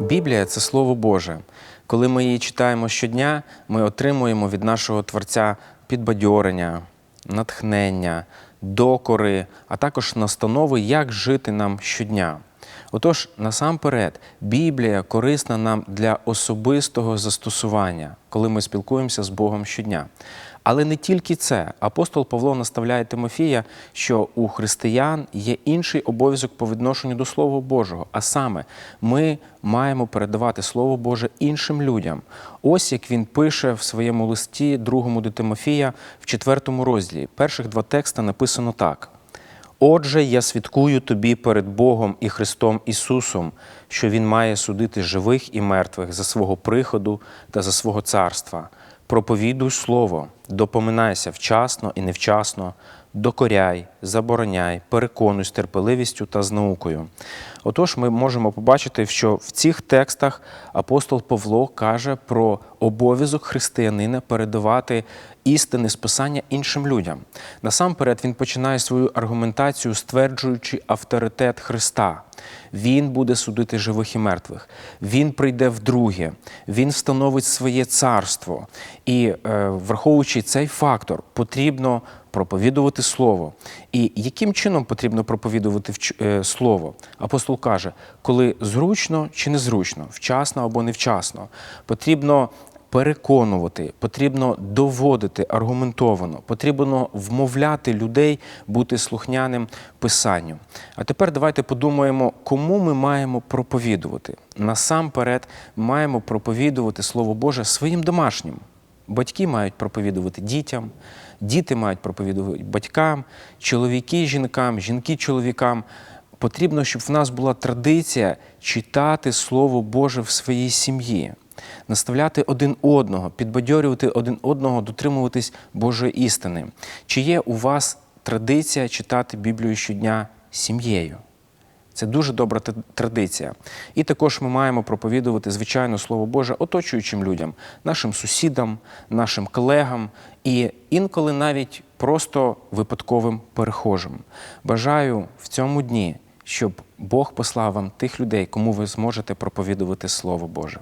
Біблія це Слово Боже. Коли ми її читаємо щодня, ми отримуємо від нашого Творця підбадьорення, натхнення, докори, а також настанови, як жити нам щодня. Отож, насамперед, Біблія корисна нам для особистого застосування, коли ми спілкуємося з Богом щодня. Але не тільки це. Апостол Павло наставляє Тимофія, що у християн є інший обов'язок по відношенню до Слова Божого. А саме, ми маємо передавати Слово Боже іншим людям. Ось як він пише в своєму листі, другому до Тимофія, в четвертому розділі. Перших два текста написано так. Отже, я свідкую тобі перед Богом і Христом Ісусом, що Він має судити живих і мертвих за свого приходу та за свого царства. Проповідуй слово, допоминайся вчасно і невчасно, докоряй, забороняй, переконуй з терпеливістю та з наукою. Отож, ми можемо побачити, що в цих текстах апостол Павло каже про обов'язок християнина передавати істини з Писання іншим людям. Насамперед, він починає свою аргументацію, стверджуючи авторитет Христа. Він буде судити живих і мертвих. Він прийде вдруге, він встановить своє царство. І е, враховуючи цей фактор, потрібно проповідувати слово. І яким чином потрібно проповідувати е, слово? Апостол каже, коли зручно чи незручно, вчасно або невчасно, потрібно переконувати, потрібно доводити аргументовано, потрібно вмовляти людей бути слухняним писанню. А тепер давайте подумаємо, кому ми маємо проповідувати. Насамперед, маємо проповідувати Слово Боже своїм домашнім. Батьки мають проповідувати дітям, діти мають проповідувати батькам, чоловіки жінкам, жінки чоловікам. Потрібно, щоб в нас була традиція читати Слово Боже в своїй сім'ї, наставляти один одного, підбадьорювати один одного, дотримуватись Божої істини. Чи є у вас традиція читати Біблію щодня сім'єю? Це дуже добра традиція. І також ми маємо проповідувати, звичайно, Слово Боже оточуючим людям, нашим сусідам, нашим колегам і інколи навіть просто випадковим перехожим. Бажаю в цьому дні, щоб Бог послав вам тих людей, кому ви зможете проповідувати Слово Боже.